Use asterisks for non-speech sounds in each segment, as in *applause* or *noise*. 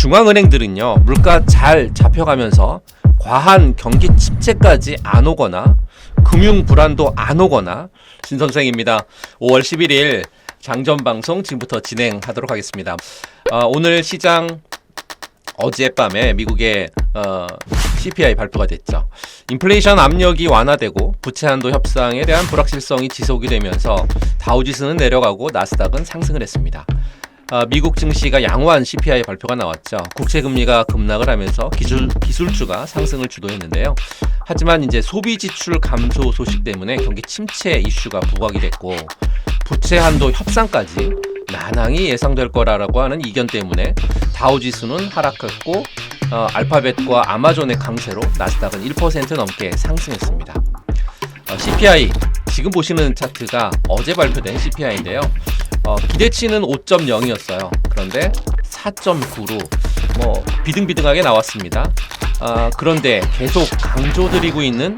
중앙은행들은요 물가 잘 잡혀가면서 과한 경기 침체까지 안 오거나 금융 불안도 안 오거나 신 선생입니다. 5월 11일 장전 방송 지금부터 진행하도록 하겠습니다. 어, 오늘 시장 어젯밤에 미국의 어, CPI 발표가 됐죠. 인플레이션 압력이 완화되고 부채 한도 협상에 대한 불확실성이 지속이 되면서 다우지수는 내려가고 나스닥은 상승을 했습니다. 아, 미국 증시가 양호한 CPI 발표가 나왔죠. 국채 금리가 급락을 하면서 기술 기술주가 상승을 주도했는데요. 하지만 이제 소비 지출 감소 소식 때문에 경기 침체 이슈가 부각이 됐고 부채 한도 협상까지 난항이 예상될 거라고 하는 이견 때문에 다우 지수는 하락했고 어, 알파벳과 아마존의 강세로 나스닥은 1% 넘게 상승했습니다. 어, CPI 지금 보시는 차트가 어제 발표된 CPI인데요. 어, 기대치는 5.0이었어요. 그런데 4.9로 뭐 비등비등하게 나왔습니다. 아, 그런데 계속 강조드리고 있는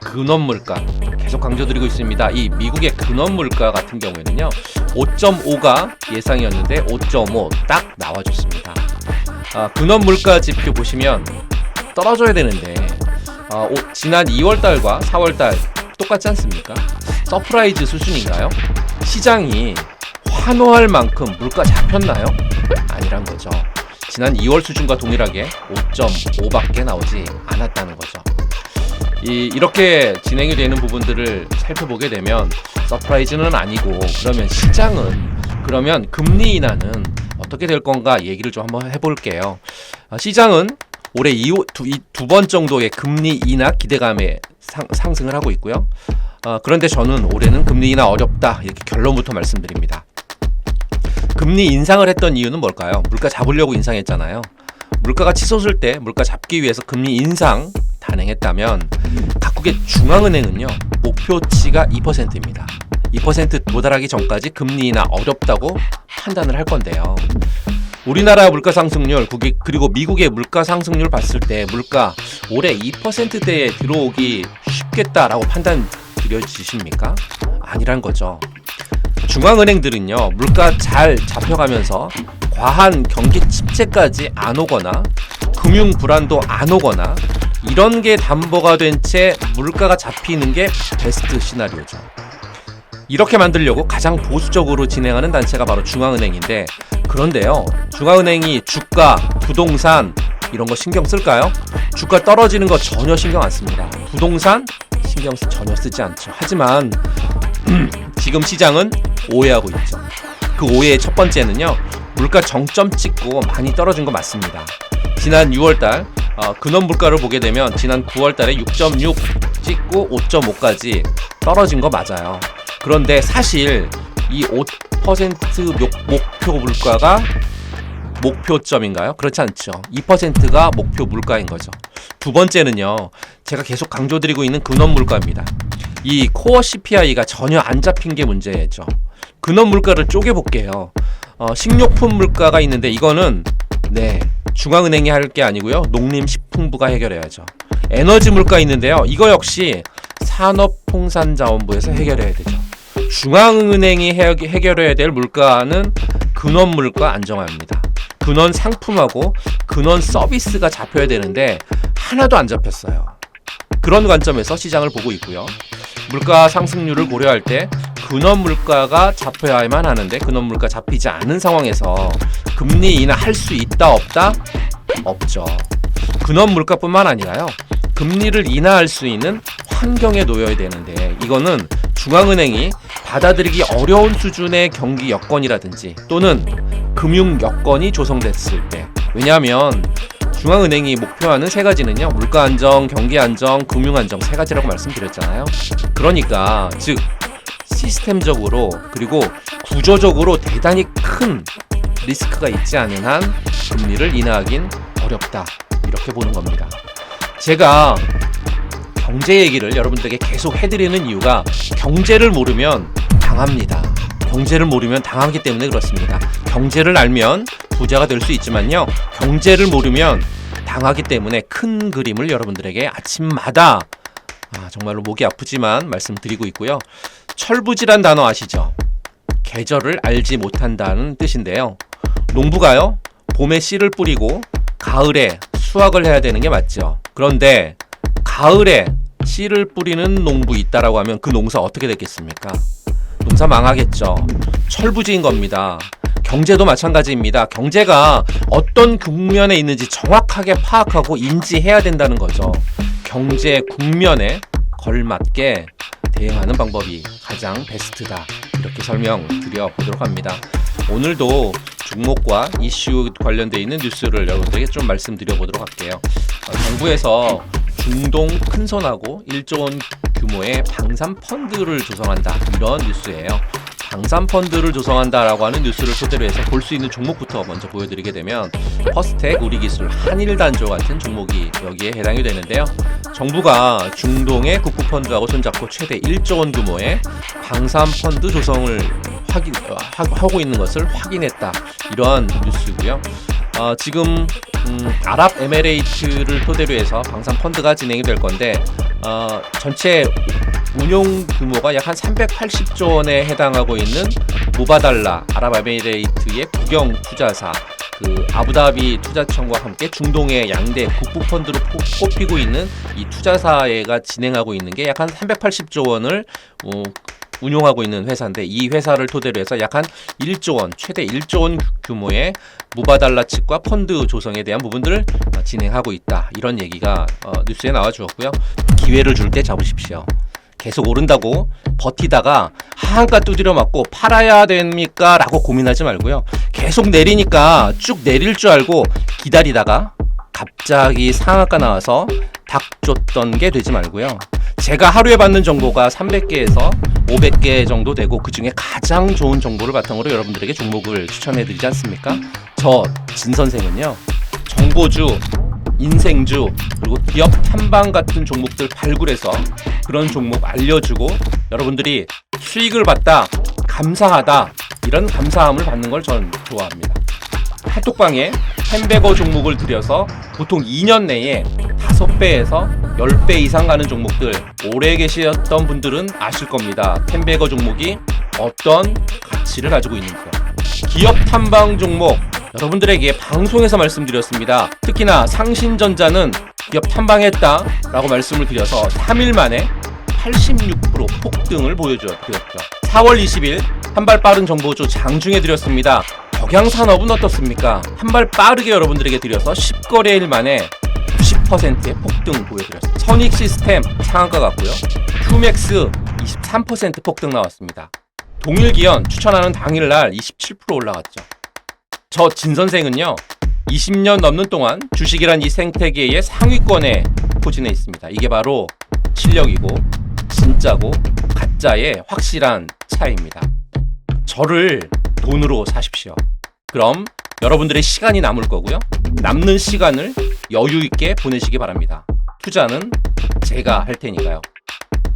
근원 물가 계속 강조드리고 있습니다. 이 미국의 근원 물가 같은 경우에는요. 5.5가 예상이었는데 5.5 딱 나와줬습니다. 아, 근원 물가 지표 보시면 떨어져야 되는데 아, 오, 지난 2월달과 4월달 똑같지 않습니까? 서프라이즈 수준인가요? 시장이 환호할 만큼 물가 잡혔나요? 아니란 거죠. 지난 2월 수준과 동일하게 5.5밖에 나오지 않았다는 거죠. 이, 이렇게 진행이 되는 부분들을 살펴보게 되면 서프라이즈는 아니고 그러면 시장은 그러면 금리 인하는 어떻게 될 건가 얘기를 좀 한번 해볼게요. 아, 시장은 올해 두번 정도의 금리 인하 기대감에 상, 상승을 하고 있고요. 어, 그런데 저는 올해는 금리 인하 어렵다 이렇게 결론부터 말씀드립니다. 금리 인상을 했던 이유는 뭘까요? 물가 잡으려고 인상했잖아요. 물가가 치솟을 때 물가 잡기 위해서 금리 인상 단행했다면 각국의 중앙은행은요 목표치가 2%입니다. 2% 도달하기 전까지 금리 인하 어렵다고 판단을 할 건데요. 우리나라 물가 상승률 그리고 미국의 물가 상승률 봤을 때 물가 올해 2%대에 들어오기 쉽겠다라고 판단 드려지십니까? 아니란 거죠. 중앙은행들은요 물가 잘 잡혀가면서 과한 경기 침체까지 안 오거나 금융 불안도 안 오거나 이런 게 담보가 된 채 물가가 잡히는 게 베스트 시나리오죠. 이렇게 만들려고 가장 보수적으로 진행하는 단체가 바로 중앙은행인데 그런데요 중앙은행이 주가, 부동산 이런 거 신경 쓸까요? 주가 떨어지는 거 전혀 신경 안 씁니다. 부동산 신경 전혀 쓰지 않죠. 하지만 *clears throat* 지금 시장은 오해하고 있죠. 그 오해의 첫 번째는요. 물가 정점 찍고 많이 떨어진 거 맞습니다. 지난 6월달 어, 근원 물가를 보게 되면 지난 9월달에 6.6 찍고 5.5까지 떨어진 거 맞아요. 그런데 사실 이 5% 목표 물가가 목표점인가요? 그렇지 않죠. 2%가 목표 물가인 거죠. 두 번째는요. 제가 계속 강조드리고 있는 근원 물가입니다. 이 코어 CPI가 전혀 안 잡힌 게 문제죠. 근원 물가를 쪼개 볼게요. 어, 식료품 물가가 있는데 이거는 네 중앙은행이 할 게 아니고요. 농림식품부가 해결해야죠. 에너지 물가 있는데요. 이거 역시 산업통상자원부에서 해결해야 되죠. 중앙은행이 해결해야 될 물가는 근원 물가 안정화입니다. 근원 상품하고 근원 서비스가 잡혀야 되는데 하나도 안 잡혔어요. 그런 관점에서 시장을 보고 있고요. 물가 상승률을 고려할 때 근원 물가가 잡혀야만 하는데 근원 물가 잡히지 않은 상황에서 금리 인하 할 수 있다 없다 없죠. 근원 물가뿐만 아니라요. 금리를 인하할 수 있는 환경에 놓여야 되는데 이거는 중앙은행이 받아들이기 어려운 수준의 경기 여건이라든지 또는 금융 여건이 조성됐을 때 왜냐하면 중앙은행이 목표하는 세 가지는요 물가 안정, 경기 안정, 금융 안정 세 가지라고 말씀드렸잖아요. 그러니까 즉 시스템적으로 그리고 구조적으로 대단히 큰 리스크가 있지 않은 한 금리를 인하하긴 어렵다 이렇게 보는 겁니다. 제가 경제 얘기를 여러분들에게 계속 해드리는 이유가 경제를 모르면 당합니다. 경제를 모르면 당하기 때문에 그렇습니다. 경제를 알면 부자가 될 수 있지만요. 경제를 모르면 당하기 때문에 큰 그림을 여러분들에게 아침마다 아, 정말로 목이 아프지만 말씀드리고 있고요. 철부지란 단어 아시죠? 계절을 알지 못한다는 뜻인데요. 농부가요. 봄에 씨를 뿌리고 가을에 수확을 해야 되는 게 맞죠. 그런데 가을에 씨를 뿌리는 농부 있다라고 하면 그 농사 어떻게 됐겠습니까? 농사 망하겠죠. 철부지인 겁니다. 경제도 마찬가지입니다. 경제가 어떤 국면에 있는지 정확하게 파악하고 인지해야 된다는 거죠. 경제 국면에 걸맞게 대응하는 방법이 가장 베스트다. 이렇게 설명드려 보도록 합니다. 오늘도 중목과 이슈 관련돼 있는 뉴스를 여러분들에게 좀 말씀드려 보도록 할게요. 어, 정부에서 중동 큰손하고 1조 원 규모의 방산 펀드를 조성한다 이런 뉴스예요. 방산 펀드를 조성한다라고 하는 뉴스를 토대로 해서 볼 수 있는 종목부터 먼저 보여드리게 되면 퍼스텍, 우리기술, 한일단조 같은 종목이 여기에 해당이 되는데요. 정부가 중동의 국부 펀드하고 손잡고 최대 1조 원 규모의 방산 펀드 조성을 확인 어, 하, 하고 있는 것을 확인했다 이러한 뉴스고요. 어, 지금 음, 아랍에미레이트를 토대로 해서 방산 펀드가 진행이 될 건데 어, 전체 운용 규모가 약 한 380조 원에 해당하고 있는 무바달라 아랍에미레이트의 국영 투자사 그 아부다비 투자청과 함께 중동의 양대 국부 펀드로 포- 꼽히고 있는 이 투자사가 진행하고 있는 게 약 한 380조 원을 어, 운용하고 있는 회사인데 이 회사를 토대로 해서 약 한 1조 원, 최대 1조 원 규모의 무바달라 측과 펀드 조성에 대한 부분들을 어, 진행하고 있다. 이런 얘기가 어, 뉴스에 나와 주었고요. 기회를 줄 때 잡으십시오. 계속 오른다고 버티다가 하한가 두드려 맞고 팔아야 됩니까? 라고 고민하지 말고요. 계속 내리니까 쭉 내릴 줄 알고 기다리다가 갑자기 상한가 나와서 닭 쫓던 게 되지 말고요. 제가 하루에 받는 정보가 300개에서 500개 정도 되고 그 중에 가장 좋은 정보를 바탕으로 여러분들에게 종목을 추천해 드리지 않습니까? 저 진 선생은요. 정보주, 인생주, 그리고 기업 탐방 같은 종목들 발굴해서 그런 종목 알려주고 여러분들이 수익을 봤다, 감사하다, 이런 감사함을 받는 걸 전 좋아합니다. 카톡방에 햄베거 종목을 들여서 보통 2년 내에 5배에서 10배 이상 가는 종목들 오래 계셨던 분들은 아실 겁니다. 햄베거 종목이 어떤 가치를 가지고 있는지. 기업 탐방 종목 여러분들에게 방송에서 말씀드렸습니다. 특히나 상신전자는 기업 탐방했다 라고 말씀을 드려서 3일 만에 86% 폭등을 보여주었죠. 4월 20일 한 발 빠른 정보주 장중에 드렸습니다. 덕양산업은 어떻습니까? 한 발 빠르게 여러분들에게 드려서 10거래일 만에 90%의 폭등 보여드렸습니다. 선익 시스템 상한가 같고요. 큐맥스 23% 폭등 나왔습니다. 동일기현 추천하는 당일날 27% 올라갔죠. 저 진 선생은요. 20년 넘는 동안 주식이란 이 생태계의 상위권에 포진해 있습니다. 이게 바로 실력이고 진짜고 가짜의 확실한 차이입니다. 저를 돈으로 사십시오. 그럼 여러분들의 시간이 남을 거고요. 남는 시간을 여유 있게 보내시기 바랍니다. 투자는 제가 할 테니까요.